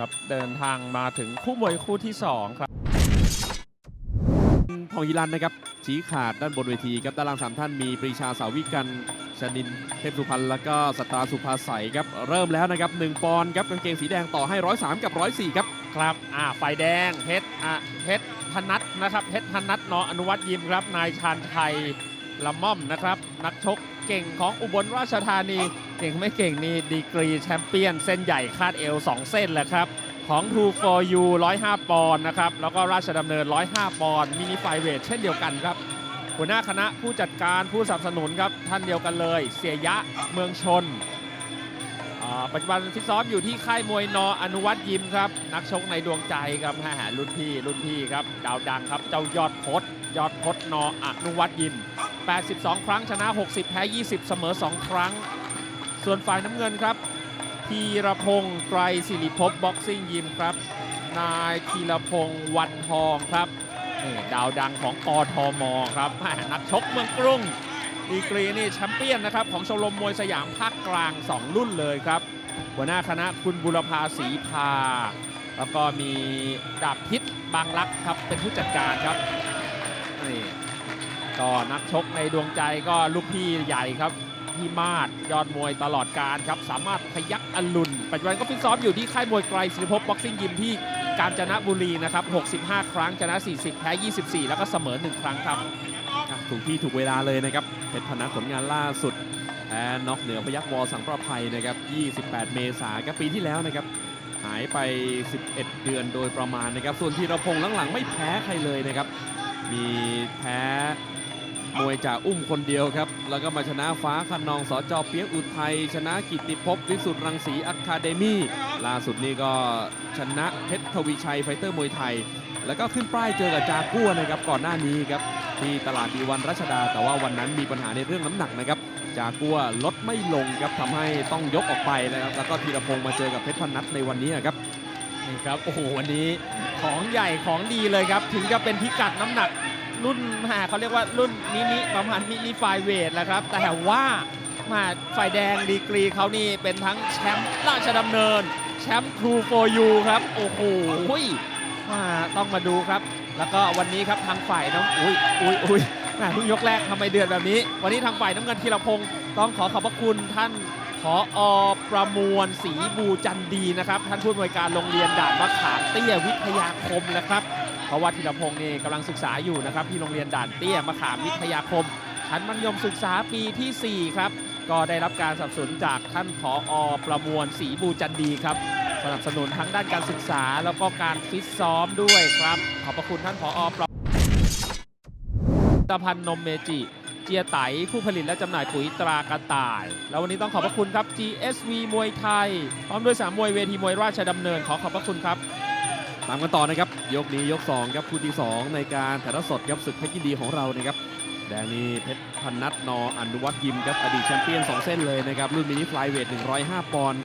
นี่ครับ เดินทางมาถึงคู่มวยคู่ที่สองครับพองฮิรันนะครับชี้ขาดด้านบนเวทีครับด้านล่างสามท่านมีปรีชาสาวิกันชนินเทพสุพรรณแล้วก็สตราสุภาใสครับเริ่มแล้วนะครับหนึ่งปอนด์ครับกางเกงสีแดงต่อให้ร้อยสามกับร้อยสี่ครับครับอ่าไฟแดงเพชรอะเพชรพนัทนะครับเพชรพนัทนออนุวัตยิมครับนายชาญไทย ละม่อมนะครับ นักชกเก่งของอุบลราชธานี เก่งไม่เก่งนี่ดีกรีแชมเปี้ยนเส้นใหญ่คาดเอว 2 เส้นแหละครับ ของ True for You 105 ปอนด์นะครับ แล้วก็ราชดำเนิน 105 ปอนด์มินิไฟเวทเช่นเดียวกันครับ หัวหน้าคณะผู้จัดการผู้สนับสนุนครับ ท่านเดียวกันเลย เสียยะเมืองชนปัจจุบันฟิตซ้อมอยู่ที่ค่ายมวยนออนุวัตยิมครับ นักชกในดวงใจครับแหมรุ่นพี่รุ่นพี่ครับดาวดังครับ เจ้ายอดพศยอดพศนออนุวัตยิม 82 ครั้งชนะ 60 แพ้ 20 เสมอ 2 ครั้ง ส่วนฝ่ายน้ำเงินครับธีรพงศ์ไกรศิริภพบ็อกซิ่งยิมครับ นายธีรพงศ์วันทองครับนี่ดาวดังของกทมครับนักชกเมืองกรุงดีกรีนี่แชมเปี้ยนนะครับของชมรมมวยสยามภาคกลาง 2 รุ่นเลยครับ หัวหน้าคณะคุณบุรพาศรีพา แล้วก็มีดาบพิษบางรักครับเป็นผู้จัดการครับนี่ ก็นักชกในดวงใจก็ลูกพี่ใหญ่ครับพี่มาดยอดมวยตลอดการครับ สามารถพยักอรุณปัจจุบันก็ฟิตซ้อมอยู่ที่ค่ายมวยไกรศิริภพบ็อกซิ่งยิมที่กาญจนบุรีนะครับ 65 ครั้งชนะ 40 แพ้ 24 แล้วก็เสมอ 1 ครั้งครับ ถูกที่ถูกเวลาเลยนะครับเพชรพนัทผลงานล่าสุดแพ้น็อกเหนือพยักวอสังประภัยนะครับ 28 เมษายนปีที่แล้วนะครับ หายไป 11 เดือนโดยประมาณนะครับ ส่วนธีรพงษ์หลังๆ ไม่แพ้ใครเลยนะครับ มีแพ้ มวยจากอุ้มคนเดียวครับ แล้วก็มาชนะฟ้าคันนองสจเปียกอุทัย ชนะกิติภพวิสุทธ์รังสีอะคาเดมี่ล่าสุดนี่ก็ชนะเพชรทวีชัยไฟเตอร์มวยไทย แล้วก็ขึ้นป้ายเจอกับจากัวนะครับก่อนหน้านี้ครับที่ตลาดดีวันรัชดา แต่ว่าวันนั้นมีปัญหาในเรื่องน้ำหนักนะครับจากัวลดไม่ลงครับทำให้ต้องยกออกไปนะครับแล้วก็ธีรพงษ์มาเจอกับเพชรพนัทในวันนี้ครับนี่ครับโอ้โหวันนี้ของใหญ่ของดีเลยครับ ถึงจะเป็นพิกัดน้ำหนัก รุ่นแหาเขาเรียกว่ารุ่นมินิประมาณมินิไฟเวทแหละครับ แต่ว่ามาฝ่ายแดงดีกรีเขานี่เป็นทั้งแชมป์ราชดำเนิน แชมป์ทรูโฟยูครับ โอ้โหมาต้องมาดูครับ แล้วก็วันนี้ครับทางฝ่ายน้ำอุ้ยอุ้ยอุ้ยแหม่เพิ่งยกแรกทำไมเดือดแบบนี้ วันนี้ทางฝ่ายน้ำเงินธีรพงศ์ต้องขอขอบพระคุณท่านขออประมวลศรีบูจันดีนะครับ ท่านผู้อำนวยการโรงเรียนด่านมะขามเตี้ยวิทยาคมนะครับ เพราะว่าธีรพงศ์นี่กำลังศึกษาอยู่นะครับที่โรงเรียนด่านเตี้ยมะขามวิทยาคมชั้นมัธยมศึกษาปีที่ 4 ครับ ก็ได้รับการสนับสนุนจากท่านผออประมวลศรีบูจันดีครับ สนับสนุนทั้งด้านการศึกษาแล้วก็การฟิตซ้อมด้วยครับ ขอบพระคุณท่านผออประตพันธ์นมเมจิ เจียไตผู้ผลิตและจำหน่ายปุ๋ยตรากระต่าย แล้ววันนี้ต้องขอบพระคุณครับ GSV มวยไทย พร้อมด้วยสามมวยเวทีมวยราชดำเนินขอขอบพระคุณครับ ตามกันต่อนะครับ ยกนี้ยก 2 ครับคู่ที่ 2 ในการถ่ายทอดสดครับศึกเพชรยินดีของเรานะครับแดงนี้เพชรพันนัทนออนุวัตยิมครับอดีตแชมเปี้ยน 2 เส้นเลยนะครับรุ่นมินิฟลายเวท 105 ปอนด์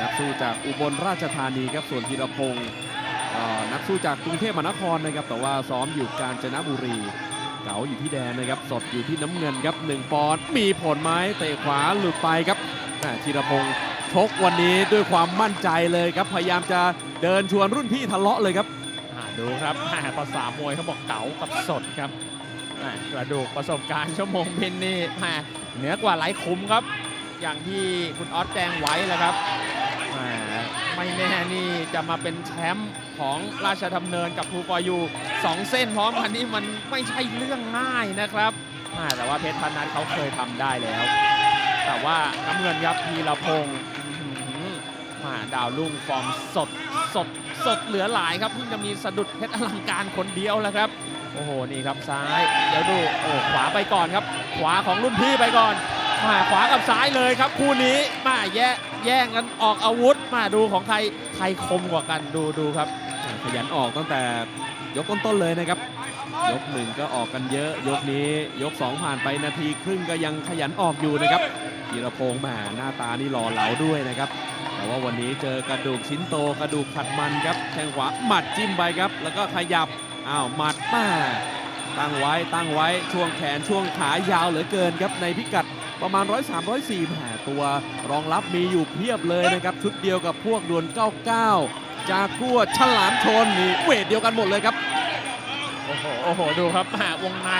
นักสู้จากอุบลราชธานีครับส่วนธีรพงศ์นักสู้จากกรุงเทพมหานครนะครับแต่ว่าซ้อมอยู่กาญจนบุรี เก๋าอยู่ที่แดนนะครับ สดอยู่ที่น้ำเงินครับ1ปอนด์มีผลไหมเตะขวาหลุดไปครับธีรพงศ์ ชกวันนี้ด้วยความมั่นใจเลยครับ พยายามจะเดินชวนรุ่นพี่ทะเลาะเลยครับดูครับภาษามวยเขาบอกเก๋ากับสดครับกระดูกประสบการณ์ชั่วโมงพินนี่เหนือกว่าหลายคุ้มครับ อย่างที่คุณออสแจ้งไว้แหละครับไม่แน่นี่จะมาเป็นแชมป์ของราชดำเนินกับทูปอยูสองเส้นพร้อมกันนี่มันไม่ใช่เรื่องง่ายนะครับแต่ว่าเพชรพันนัทเขาเคยทำได้แล้ว แต่ว่าน้ำเงินครับพีรพงศ์ ดาวรุ่งฟอร์มสดสดสดเหลือหลายครับเพิ่งจะมีสะดุดเพชรอลังการคนเดียวแล้วครับ โอ้โหนี่ครับซ้ายเดี๋ยวดูโอ้ขวาไปก่อนครับ ขวาของรุ่นพี่ไปก่อนมาขวากับซ้ายเลยครับ คู่นี้มาแย่แย่งกันออกอาวุธ มาดูของใครใครคมกว่ากันดูดูครับ ขยันออกตั้งแต่ยกต้นๆเลยนะครับ ยกหนึ่งก็ออกกันเยอะ ยกนี้ยก 2 ผ่านไปนาทีครึ่งก็ยังขยันออกอยู่นะครับธีรพงษ์แหมหน้าตานี่หล่อเหลาด้วยนะครับ แต่ว่าวันนี้เจอกระดูกชิ้นโตกระดูกขัดมันครับแทงขวาหมัดจิ้มไปครับ แล้วก็ขยับอ้าวหมัดมาตั้งไว้ตั้งไว้ช่วงแขนช่วงขายาวเหลือเกินครับในพิกัดประมาณ 103 104แหมตัวรองรับมีอยู่เพียบเลยนะครับ ชุดเดียวกับพวกดวล99 จากัวฉลามชนนี่เวทเดียวกันหมดเลยครับ โอ้โหโอ้โหดูครับแหมวงใน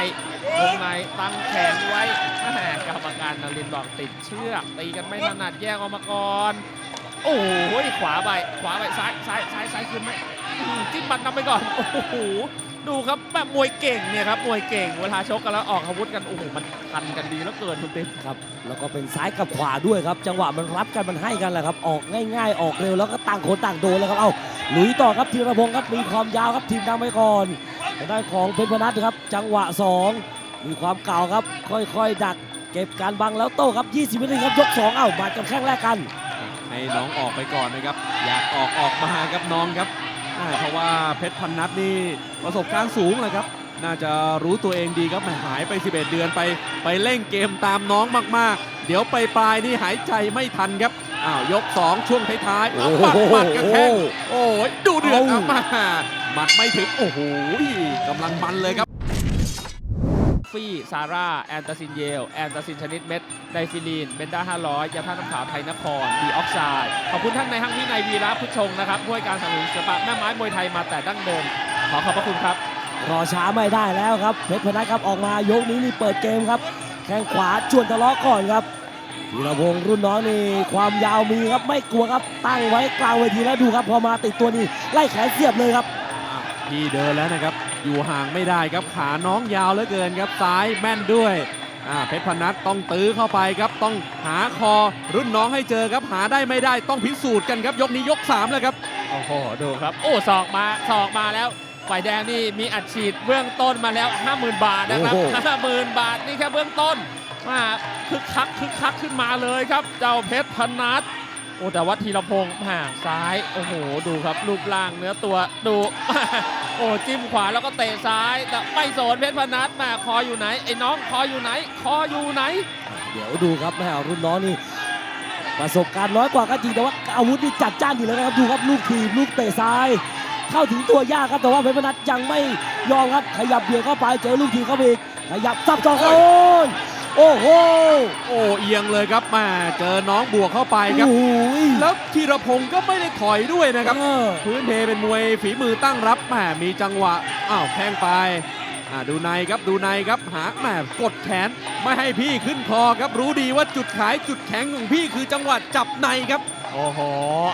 วงในตั้งแขนไว้แหมกรรมการนรินบอกติดเชือกตีกันไม่ถนัดแยกออกมาก่อน โอ้โหขวาไปขวาไปซ้ายซ้ายซ้ายซ้ายคืนไหมจิ้มบัตรนำไปก่อนโอ้โหดูครับแบบมวยเก่งเนี่ยครับมวยเก่งเวลาชกกันแล้วออกอาวุธกันโอ้โหมันทันกันดีแล้วเกินคุณติ๊บครับ แล้วก็เป็นซ้ายกับขวาด้วยครับ จังหวะมันรับกันมันให้กันแหละครับ ออกง่าย ๆ ออกเร็วแล้วก็ต่างคนต่างโดนแล้วครับ เอาหลุยต่อครับธีรพงศ์ครับมีความยาวครับทีมนำไปก่อนทางด้านของเพชรพนัทครับ จังหวะ 2 มีความเก่าครับ ค่อยๆ ดัก เก็บการบังแล้วโต้ครับ 20วินาทีครับยก 2 เอ้าบาดกันแข้งแรกกัน ให้น้องออกไปก่อนนะครับ อยากออกออกมาครับน้องครับอ่าเพราะว่าเพชรพันนัทนี่ประสบการณ์สูงเลยครับ น่าจะรู้ตัวเองดีครับแหมหายไป 11 เดือนไป ไปเล่นเกมตามน้องมากๆ เดี๋ยวไปปลายๆนี่หายใจไม่ทันครับอ้าวยก 2 ช่วงท้ายๆเอาปักปักกระแทกโอ้ยดูเดือดเอาเอามาหมัดไม่ถึงโอ้โหกำลังมันเลยครับ ฟี่ ซาร่า แอนตาซินเยล แอนตาซินชนิดเม็ด ไดฟิลีน เบนด้า500 ยาท่าน้ำขาวไทยนคร ดีออกไซด์ ขอบคุณท่านในห้างวินัยวีระพุทธชงนะครับผู้ให้การสนับสนุนศิลปะแม่ไม้มวยไทยมาแต่ดั้งเดิม ขอขอบพระคุณครับ รอช้าไม่ได้แล้วครับ เพชรพนัทครับออกมายกนี้นี่เปิดเกมครับ แข้งขวาจวนทะเลาะก่อนครับธีรพงศ์รุ่นน้องนี่ความยาวมีครับไม่กลัวครับตั้งไว้กลางเวทีแล้วดูครับ พอมาติดตัวนี่ไล่แขนเสียบเลยครับ อะพี่เดินแล้วนะครับ อยู่ห่างไม่ได้ครับขาน้องยาวเหลือเกินครับซ้ายแม่นด้วยอ่าเพชรพนัทต้องตื้อเข้าไปครับ ต้องหาคอรุ่นน้องให้เจอครับหาได้ไม่ได้ต้องพิสูจน์กันครับ ยกนี้ยก3แล้วครับโอ้โหดูครับ โอ้ศอกมาศอกมาแล้วฝ่ายแดงนี่มีอัดฉีดเบื้องต้นมาแล้ว 50,000 บาทนะครับโอ้โห50,000 บาทนี่แค่เบื้องต้นมาคึกคักคึกคักขึ้นมาเลยครับเจ้าเพชรพนัทโอ้แต่ว่าธีรพงศ์ห่างซ้าย โอ้โห ดูครับ รูปร่างเนื้อตัวดู โอ้จิ้มขวาแล้วก็เตะซ้าย แต่ไม่สนเพชรพนัทมาคออยู่ไหนไอ้น้องคออยู่ไหน คออยู่ไหน เดี๋ยวดูครับแม่รุ่นน้องนี่ประสบการณ์น้อยกว่าก็จริงแต่ว่าอาวุธนี่จัดจ้านอยู่แล้วนะครับดูครับลูกทีบลูกเตะซ้าย เข้าถึงตัวยากครับแต่ว่าเพชรพนัทยังไม่ยอมครับขยับเบียดเข้าไปเจอลูกทีบเข้าไปอีกขยับซับจอกโอ้ย โอ้โห โอ้เอียงเลยครับแม่เจอน้องบวกเข้าไปครับ โอ้ยแล้วธีรพงศ์ก็ไม่ได้ถอยด้วยนะครับ เออ พื้นเพเป็นมวยฝีมือตั้งรับแหมมีจังหวะ อ้าวแทงไปอ่าดูในครับดูในครับหาแหมกดแขนไม่ให้พี่ขึ้นคอครับ รู้ดีว่าจุดขายจุดแข็งของพี่คือจังหวะจับในครับ โอ้โห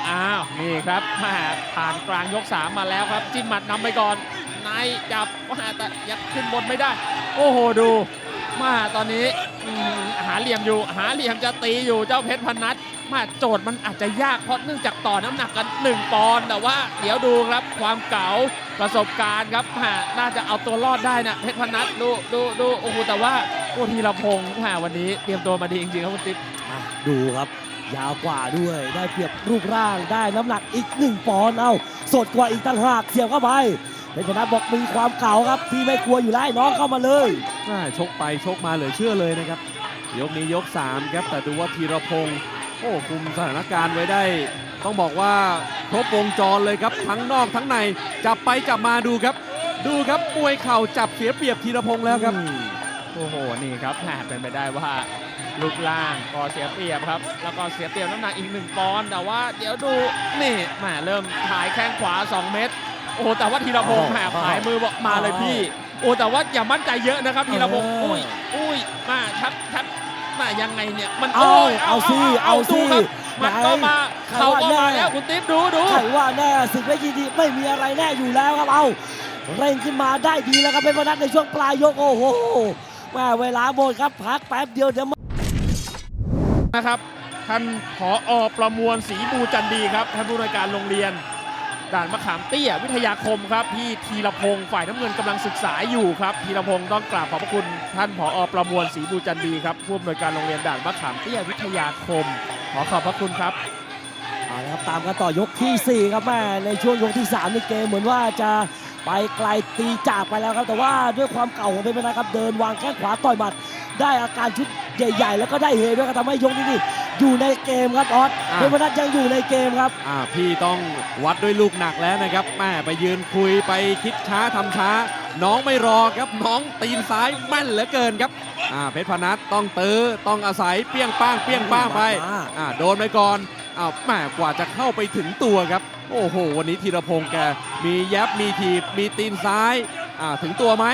อ้าว นี่ครับแม่ผ่านกลางยก 3 มาแล้วครับ จิ้มหมัดนำไปก่อนในจับว่าแต่ยังขึ้นบนไม่ได้ โอ้โห ดูมาตอนนี้อื้อ หาเหลี่ยมอยู่หาเหลี่ยมจะตีอยู่เจ้าเพชรพนัทมาโจทย์มันอาจจะยากเพราะเนื่องจากต่อน้ำหนักกัน 1 ปอนด์แต่ว่าเดี๋ยวดูครับความเก๋าประสบการณ์ครับหม่น่าจะเอาตัวรอดได้นะเพชรพนัทดูดูดูโอ้โหแต่ว่าโอ้ธีรพงศ์หม่วันนี้เตรียมตัวมาดีจริงๆครับคุณติ๊บดูครับยาวกว่าด้วยได้เปรียบรูปร่างได้น้ำหนักอีกหนึ่งปอนด์เอาสดกว่าอีกต่างหากเสียบเข้าไป เพชรพนัทบอกมีความเก่าครับที่ไม่กลัวอยู่แล้วให้น้องเข้ามาเลยอ่าชกไปชกมาเหลือเชื่อเลยนะครับ ยกนี้ยก 3 ครับ แต่ดูว่าธีรพงศ์โอ้คุมสถานการณ์ไว้ได้ ต้องบอกว่าครบวงจรเลยครับ ทั้งนอกทั้งในจับไปจับมาดูครับ ดูครับมวยเข่าจับเสียเปรียบธีรพงศ์แล้วครับโอ้โหนี่ครับแหมเป็นไปได้ว่ารูปร่างก็เสียเปรียบครับ แล้วก็เสียเปรียบน้ำหนักอีกหนึ่งปอนด์แต่ว่าเดี๋ยวดูนี่แหมเริ่มถ่ายแข้งขวา 2 เม็ด โอ้โหแต่ว่าธีรพงศ์แหมอ้าวผายมือบอกมาเลยพี่ โอ้แต่ว่าอย่ามั่นใจเยอะนะครับธีรพงศ์เอออุ้อุ้ยอุ้ยมาชัดชัดมายังไงเนี่ยมันเอาโยเอาสิเอาสิดูครับมันก็มาไหนเขาก็มาใครว่าแน่แล้วคุณติ๊บดูดูใครว่าแน่ศึกไม่ยินดีไม่มีอะไรแน่อยู่แล้วครับเอาเร่งขึ้นมาได้ดีแล้วครับเป็นพนัทในช่วงปลายยกโอ้โหแม่เวลาหมดครับพักแป๊บเดียวเดี๋ยวมานะครับท่านผออประมวลศรีบูจันดีครับท่านผู้อำนวยการโรงเรียน ด่านมะขามเตี้ยวิทยาคมครับพี่ธีรพงศ์ฝ่ายน้ำเงินกำลังศึกษาอยู่ครับธีรพงศ์ต้องกราบขอบพระคุณท่านผออประมวลศรีบูจันดีครับผู้อำนวยการโรงเรียนด่านมะขามเตี้ยวิทยาคม ขอขอบพระคุณครับเอาละครับตามกันต่อยกทีสี่4 ครับแม่ในช่วงยกที่3ในเกมเหมือนว่าจะ ไปไกลตีจากไปแล้วครับ แต่ว่าด้วยความเก่าของเป็นพนัทครับเดินวางแข้งขวาต่อยหมัด ได้อาการชุดใหญ่ๆ แล้วก็ได้เฮด้วยก็ทำให้ยกนี้นี่อยู่ในเกมครับออสอะเป็นพนัทยังอยู่ในเกมครับอ่าพี่ต้องวัดด้วยลูกหนักแล้วนะครับแม่ไปยืนคุยไปคิดช้าทำช้า น้องไม่รอครับน้องตีนซ้ายแม่นเหลือเกินครับอ่าเพชรพนัทต้องตื้อต้องอาศัยเปี้ยงป้างเปี้ยงป้างไปมาอ่าโดนไปก่อนอ้าวแหมกว่าจะเข้าไปถึงตัวครับ โอ้โห วันนี้ธีรพงศ์แกมียับมีถีบมีตีนซ้ายอ่าถึงตัวไหม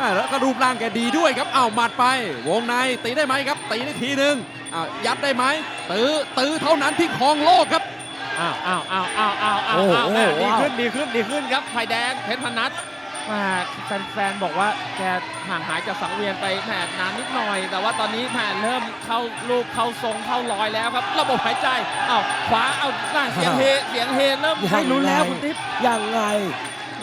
อ่าแล้วก็รูปร่างแกดีด้วยครับอ้าวหมัดไป วงในตีได้ไหมครับตีได้ทีหนึ่งอ้าวยัดได้ไหมตื้อตื้อเท่านั้นที่ครองโลกครับอ้าวอ้าวอ้าวอ้าวอ้าวอ้าวอ้าวดีขึ้นดีขึ้นดีขึ้นครับไฟแดงเพชรพนัท แม่แฟนๆบอกว่าแกห่างหายจากสังเวียนไปแหมนานนิดหน่อย แต่ว่าตอนนี้แหมเริ่มเข้าลูกเข้าทรงเข้ารอยแล้วครับ ระบบหายใจเอาขวาเอาหน้าเสียงเฮเสียงเฮเริ่มให้ลุ้แล้วคุณติ๊บยังไง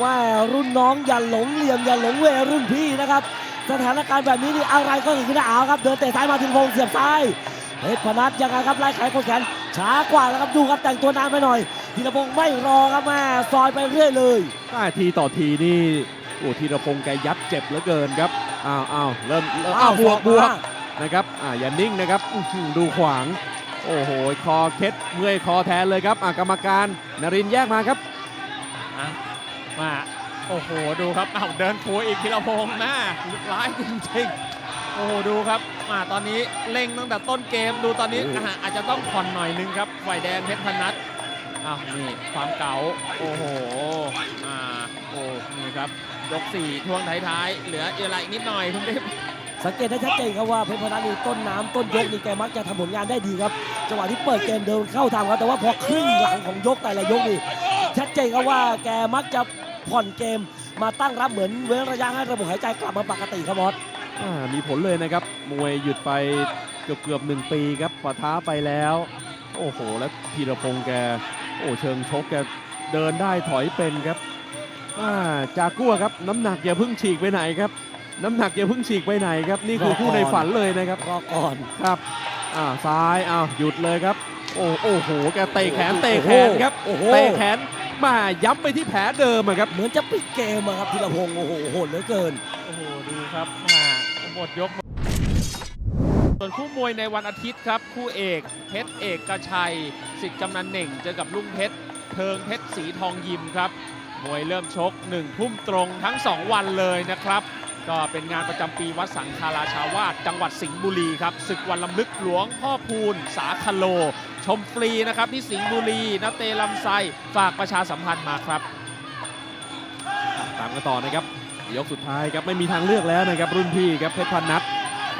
ว่ารุ่นน้องอย่าหลงเหลี่ยมอย่าหลงเวรรุ่นพี่นะครับ สถานการณ์แบบนี้นี่อะไรก็เกิดขึ้นได้เอาครับ เดินเตะซ้ายมาถึงพงเสียบซ้ายเพชรพนัทยังไงครับไล่ไขคนแขนช้ากว่าแล้วครับดูครับแต่งตัวนานไปหน่อย ธีรพงษ์ไม่รอครับแม่ซอยไปเรื่อยเลยถ้าทีต่อทีนี่โอ้ธีรพงศ์แกยับเจ็บเหลือเกินครับอ้าวอ้าวเริ่มเริ่มอ้าวบวกบวกนะครับอ่าอย่านิ่งนะครับอื้อหือดูขวาง โอ้โห คอเคล็ดเมื่อยคอแทนเลยครับอ่ากรรมการนรินทร์แยกมาครับ อะมาโอ้โหดูครับอ้าวเดินทัวอีกทีละพงษ์หน้าร้ายจริงๆโอ้โหดูครับมาตอนนี้เร่งตั้งแต่ต้นเกมดูตอนนี้โอ้อะอาจจะต้องผ่อนหน่อยนึงครับฝ่ายแดงเพชรพนัท อ้าวนี่ความเก๋าโอ้โหอ่าโอ้นี่ครับยกสี่ท่วงท้ายๆเหลือเวลาอีกนิดหน่อยคุณทิพย์สังเกตได้ชัดเจนครับว่าเพชรพนัทนี่ต้นน้ำต้นยกนี่แกมักจะทำผลงานได้ดีครับจังหวะที่เปิดเกมเดินเข้าทางครับแต่ว่าพอครึ่งหลังของยกแต่ละยกนี่ชัดเจนครับว่าแกมักจะผ่อนเกมมาตั้งรับเหมือนเว้นระยะให้ระบบหายใจกลับมาปกติครับบอสอ่ามีผลเลยนะครับ มวยหยุดไปเกือบเกือบหนึ่งปีครับปะท้าไปแล้ว โอ้โห แล้วธีรพงศ์แก โอ้เชิงชกแกเดินได้ถอยเป็นครับอ่าจากัวครับน้ำหนักอย่าเพิ่งฉีกไปไหนครับ น้ำหนักอย่าเพิ่งฉีกไปไหนครับ นี่คือคู่ในฝันเลยนะครับรอก่อนครับอ่าซ้ายอ้าวหยุดเลยครับ โอ้โอ้โหแกเตะแขนเตะแขนครับโอ้โหเตะแขนมาย้ำไปที่แผลเดิมอะครับเหมือนจะปิดเกมอะครับธีรพงศ์โอ้โหโหดเหลือเกินโอ้โหดูครับมาหมดยกส่วนคู่มวยในวันอาทิตย์ครับ คู่เอกเพชรเอกกระชัย สิทธิ์กำนันเหน่งเจอกับลุงเพชรเทิงเพชรสีทองยิมครับมวยเริ่มชก1ทุ่มตรงทั้ง 2 วันเลยนะครับ ก็เป็นงานประจำปีวัดสังฆาราชาวาสจังหวัดสิงห์บุรีครับศึกวันลำลึกหลวงพ่อพูนสาคโล ชมฟรีนะครับที่สิงห์บุรีนเตลำไซฝากประชาสัมพันธ์มาครับ ตามกันต่อนะครับยกสุดท้ายครับไม่มีทางเลือกแล้วนะครับรุ่นพี่ครับเพชรพันนัท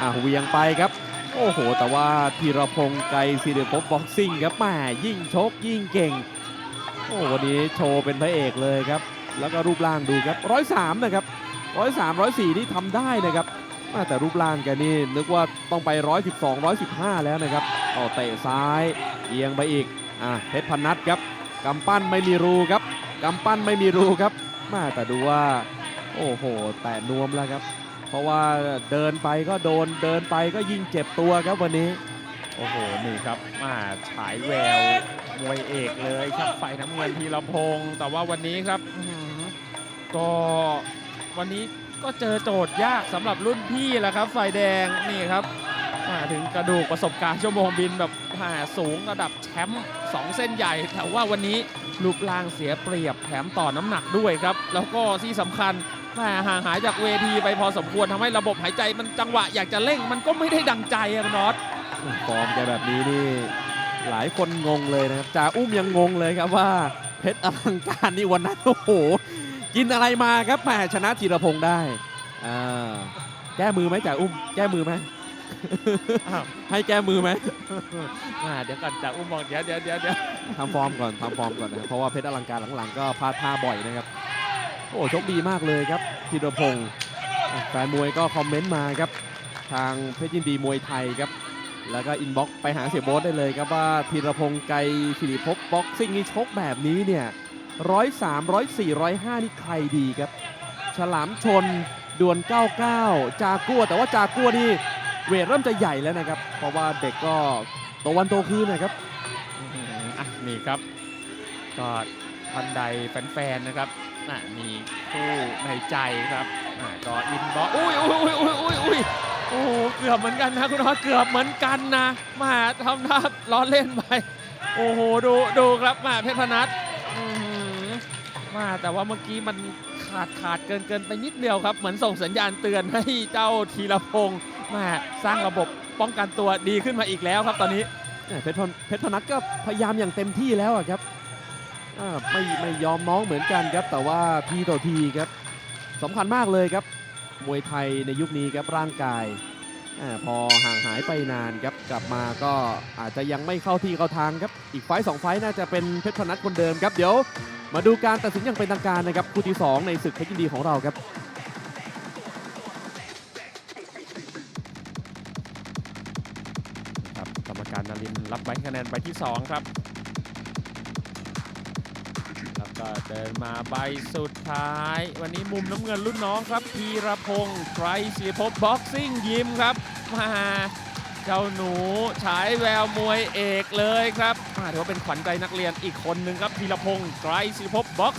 อ่าเวียงไปครับ โอ้โห แต่ว่าธีรพงศ์ไกรศิริภพบ็อกซิ่งครับแหมยิ่งชกยิ่งเก่ง โอ้วันนี้โชว์เป็นพระเอกเลยครับ แล้วก็รูปร่างดูครับร้อยสามนะครับร้อยสามร้อยสี่นี่ทำได้นะครับอ่แต่รูปร่างแกนี่นึกว่าต้องไปร้อยสิบสองร้อยสิบห้าแล้วนะครับเอาเตะซ้ายเอียงไปอีกอ่าเพชรพนนัทครับกำปั้นไม่มีรูครับกำปั้นไม่มีรูครับมาแต่ดูว่า โอ้โห แต่นวมแล้วครับ เพราะว่าเดินไปก็โดนเดินไปก็ยิ่งเจ็บตัวครับวันนี้ โอ้โห นี่ครับมาฉายแววมวยเอกเลยครับฝ่ายน้ำเงินทีละพงศ์แต่ว่าวันนี้ครับอื้อหือก็วันนี้ก็เจอโจทย์ยากสำหรับรุ่นพี่แหละครับฝ่ายแดงนี่ครับมาถึงกระดูกประสบการณ์ชั่วโมงบินแบบมาสูงระดับแชมป์สองเส้นใหญ่ แต่ว่าวันนี้รูปร่างเสียเปรียบแถมต่อน้ำหนักด้วยครับ แล้วก็ที่สำคัญ แม่ห่างหายจากเวทีไปพอสมควรทำให้ระบบหายใจมันจังหวะอยากจะเร่งมันก็ไม่ได้ดังใจอะคุณน็อตฟอร์มแกแบบนี้นี่หลายคนงงเลยนะครับจ่าอุ้มยังงงเลยครับว่าเพชรอลังการนี่วันนั้นโอ้โหกินอะไรมาครับแหมชนะธีรพงศ์ได้อ่าแก้มือไหมจ่าอุ้ม แก้มือไหมอ้าวให้แก้มือไหมอ่าเดี๋ยวก่อนจากอุ้มบอกเดี๋ยวเดี๋ยวเดี๋ยวเดี๋ยวทำฟอร์มก่อนทำฟอร์มก่อนนะครับเพราะว่าเพชรอลังการหลังๆ ก็พลาดท่าบ่อยนะครับ โอ้โชคดีมากเลยครับธีรพงศ์แฟนมวยก็คอมเมนต์มาครับ ทางเพชรยินดีมวยไทยครับ แล้วก็อินบ็อกซ์ไปหาเสียโบ๊ทได้เลยครับว่าธีรพงศ์ไกรศิริภพบ็อกซิ่งนี่ชกแบบนี้เนี่ยร้อยสามร้อยสี่ร้อยห้านี่ใครดีครับ ฉลามชนดวล99 จากัว แต่ว่าจากัวนี่เวทเริ่มจะใหญ่แล้วนะครับ เพราะว่าเด็กก็โตวันโตขึ้นนะครับอะนี่ครับก็ทันใดแฟนๆนะครับ อะมีคู่ในใจครับอะก็อินบ็อกอุ้ยอุ้ยอุ้ยอุ้ยอุ้ยอุ้ยโอ้โหเกือบเหมือนกันนะคุณน็อเกือบเหมือนกันนะมาทำท่าล้อเล่นไป โอ้โหดูดูครับมาเพชรพนัทอื้อหือมาแต่ว่าเมื่อกี้มันขาดขาดเกินเกินไปนิดเดียวครับ เหมือนส่งสัญญาณเตือนให้เจ้าธีรพงศ์ม่สร้างระบบป้องกันตัวดีขึ้นมาอีกแล้วครับตอนนี้แหม่เพชรพนเพชรพนัทก็พยายามอย่างเต็มที่แล้วอะครับ ไม่ไม่ยอมน้องเหมือนกันครับ แต่ว่าทีต่อทีครับสำคัญมากเลยครับ มวยไทยในยุคนี้ครับร่างกายอพอห่างหายไปนานครับกลับมาก็อาจจะยังไม่เข้าที่เข้าทางครับ อีกไฟสองไฟน่าจะเป็นเพชรพนัทคนเดิมครับเดี๋ยว มาดูการตัดสินอย่างเป็นทางการนะครับคู่ที่สองในศึกเพชรยินดีของเราครับครับกรรมการนารินรับไว้คะแนนใบที่ 2 ครับ ก็เดินมาใบสุดท้าย วันนี้มุมน้ำเงินรุ่นน้องครับพีรพงศ์ไตรศิริภพบ็อกซิ่งยิมครับมาเจ้าหนูฉายแววมวยเอกเลยครับมาถือว่าเป็นขวัญใจนักเรียนอีกคนนึงครับพีรพงศ์ไตรศิริภพบ็อก